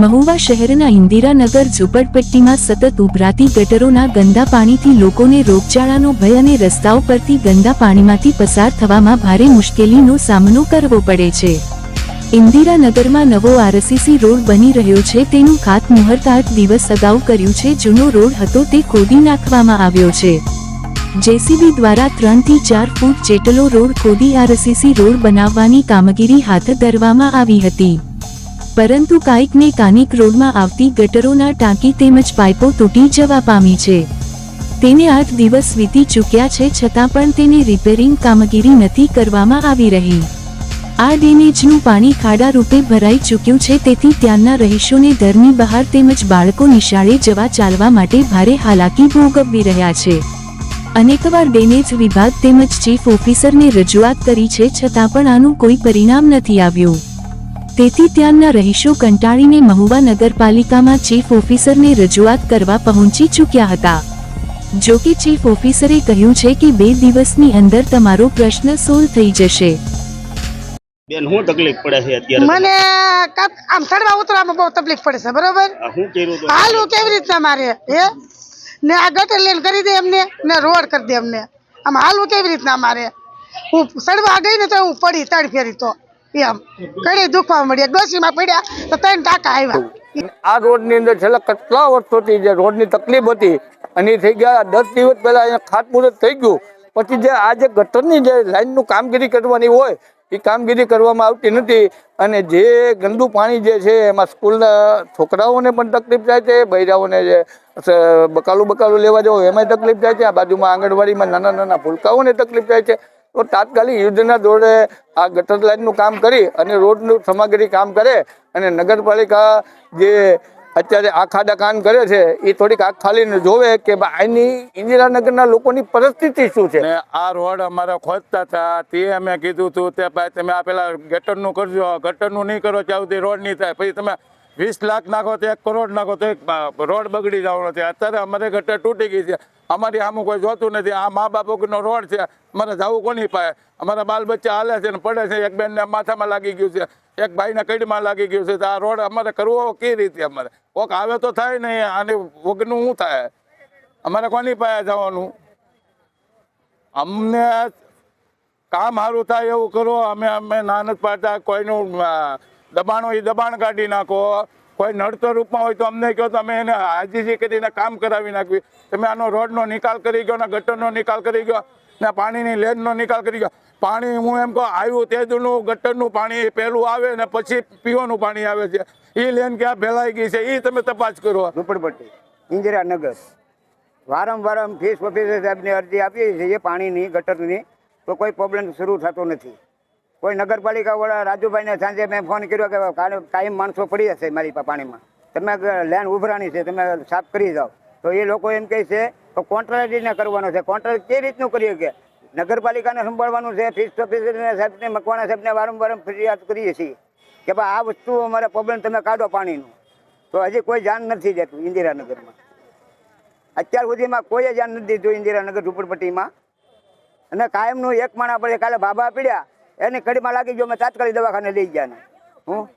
મહુવા શહેરના ઇન્દિરાનગર ઝુંપડપટ્ટીમાં સતત ઉભરાતી ગટરોના ગંદા પાણીથી લોકોને રોગચાળાનો ભય અને રસ્તાઓ પરથી ગંદા પાણીમાંથી પસાર થવામાં ભારે મુશ્કેલીનો સામનો કરવો પડે છે. ઇન્દિરાનગરમાં નવો આરસીસી રોડ બની રહ્યો છે. તેનું ખાતમુહૂર્ત આઠ દિવસ અગાઉ કર્યું છે. જૂનો રોડ હતો તે ખોદી નાખવામાં આવ્યો છે. જેસીબી દ્વારા ત્રણથી ચાર ફૂટ જેટલો રોડ ખોદી આરસીસી રોડ બનાવવાની કામગીરી હાથ ધરવામાં આવી હતી. પરંતુ કાંઈકને કાનિક રોડમાં આવતી ગટરોના ટાંકી તેમજ પાઇપો તૂટી જવા પામી છે. તેને આઠ દિવસ વીતી ચૂક્યા છે છતાં પણ તેને રિપેરિંગ કામગીરી નથી કરવામાં આવી રહી. આ ડેમેજનું પાણી ખાડા રૂપે ભરાઈ ચૂક્યું છે તેથી ત્યાંના રહીશોને ઘરની બહાર તેમજ બાળકો નિશાળે જવા ચાલવા માટે ભારે હાલાકી ભોગવવી રહ્યા છે. અનેકવાર ડેમેજ વિભાગ તેમજ ચીફ ઓફિસરને રજૂઆત કરી છે છતાં પણ આનું કોઈ પરિણામ નથી આવ્યું. તેથી ત્યાંના રહીશો કંટાળીને મહુવા નગરપાલિકામાં ચીફ ઓફિસરને રજૂઆત કરવા પહોંચી ચૂક્યા હતા. જો કે ચીફ ઓફિસરે કહ્યું છે કે બે દિવસની અંદર તમારો પ્રશ્ન સોલ્વ થઈ જશે. બેન હું તકલીફ પડે છે અત્યારે મને આમ ચડવા ઉતરવામાં બહુ તકલીફ પડે છે બરોબર? હું કર્યું હાલ હું કેવી રીતના મારે હે? ને આ ગટર લેન કરી દે એમને ને રોડ કરી દે એમને. આમ હાલ હું કેવી રીતના મારે હું ચડવા ગઈ ને તો હું પડી તડ ફેરી તો. એમ. કઈ દુખવા મળ્યા ડોસીમાં પડ્યા, તો ત્રણ ટાંકા આવ્યા. આ રોડની અંદર છેલ્લા કેટલા વર્ષોથી જે રોડની તકલીફ હતી, અને થઈ ગયા દસ દિવસ પહેલા અહીંયા ખાતમુહૂર્ત થઈ ગયું. પછી જે આ જે ગટરની જે લાઈનનું કામગીરી કરવાની હોય, એ કામગીરી કરવામાં આવતી નથી. અને જે ગંદુ પાણી જે છે, એમાં સ્કૂલના છોકરાઓને પણ તકલીફ થાય છે, બૈરાઓને જે બકાલું બકાલું લેવા જવું એમાંય તકલીફ થાય છે. આ બાજુમાં આંગણવાડીમાં નાના નાના ભૂલકાઓને તકલીફ થાય છે. તો તાત્કાલિક યુદ્ધના દોરે આ ગટર લાઇનનું કામ કરી અને રોડનું સામગ્રી કામ કરે અને નગરપાલિકા જે અત્યારે આ ખાડા કરે છે, એ થોડીક આંખ ખાલીને જોવે કે અહીંની ઇન્દિરાનગરના લોકોની પરિસ્થિતિ શું છે? આ રોડ અમારે ખોદતા હતા, તે અમે કીધું હતું તે ભાઈ તમે આ પેલા ગટરનું કરજો, ગટરનું નહીં કરો, ત્યાં સુધી રોડ નહીં થાય. પછી તમે વીસ લાખ નાખો તો એક કરોડ નાખો તો એક રોડ બગડી જવાનો છે. અત્યારે અમારે ગટર તૂટી ગઈ છે. અમારી આમ કોઈ જોતું નથી. આ મા બાપનો રોડ છે. અમારે જવું કોની પાસે? અમારા બાલ બચ્ચા હાલે છે ને પડે છે. એક બેનને માથામાં લાગી ગયું છે. એક ભાઈના કઈડમાં લાગી ગયું છે. તો આ રોડ અમારે કરવો કઈ રીતે અમારે? કોક આવે તો થાય નહીં આને વગનું શું થાય? અમારે કોની પાસે જવાનું? અમને કામ સારું થાય એવું કરો. અમે અમે નાનત પાડતા. કોઈનું દબાણ એ દબાણ કાઢી નાખો. કોઈ નડતર રૂપમાં હોય તો અમને કહો તો અમે એને હાજીજી કરીને કામ કરાવી નાખવી. તમે આનો રોડનો નિકાલ કરી ગયો ને ગટરનો નિકાલ કરી ગયો ને પાણીની લેનનો નિકાલ કરી ગયો. પાણી હું એમ કહું, આવ્યું તેજનું, ગટરનું પાણી પહેલું આવે ને પછી પીવાનું પાણી આવે છે. એ લેન ક્યાં ફેલાઈ ગઈ છે એ તમે તપાસ કરો. ઝુંપડપટ્ટી, ઇન્દિરાનગર. વારંવાર ફીસ ઓફિસર સાહેબની અરજી આપીએ છીએ પાણીની, ગટરની, તો કોઈ પ્રોબ્લેમ શરૂ થતો નથી. કોઈ નગરપાલિકાવાળા રાજુભાઈને સાંજે મેં ફોન કર્યો કે કાયમ માણસો પડી જશે મારી પાણીમાં. તમે લેન ઉભરાણી છે, તમે સાફ કરી જાઓ. તો એ લોકો એમ કહે છે, તો કોન્ટ્રાક્ટરને કરવાનો છે. કોન્ટ્રાક્ટ કઈ રીતનું કરીએ કે નગરપાલિકાને સંભાળવાનું છે ફીસ ઓફિસરને સાહેબને, મકવાણા સાહેબને વારંવાર ફરિયાદ કરીએ છીએ કે ભાઈ આ વસ્તુ અમારે પ્રોબ્લેમ તમે કાઢો પાણીનું. તો હજી કોઈ જાન નથી દેતું ઇન્દિરાનગરમાં. અત્યાર સુધીમાં કોઈ જાન નથી દીધું ઇન્દિરાનગર ઝુંપડપટ્ટીમાં. અને કાયમનું એક માણા પડે કાલે બાબા પીડ્યા. એની કડીમાં લાગી ગયો મેં તાત્કાલિક દવાખાને લઈ ગયા ને. હું?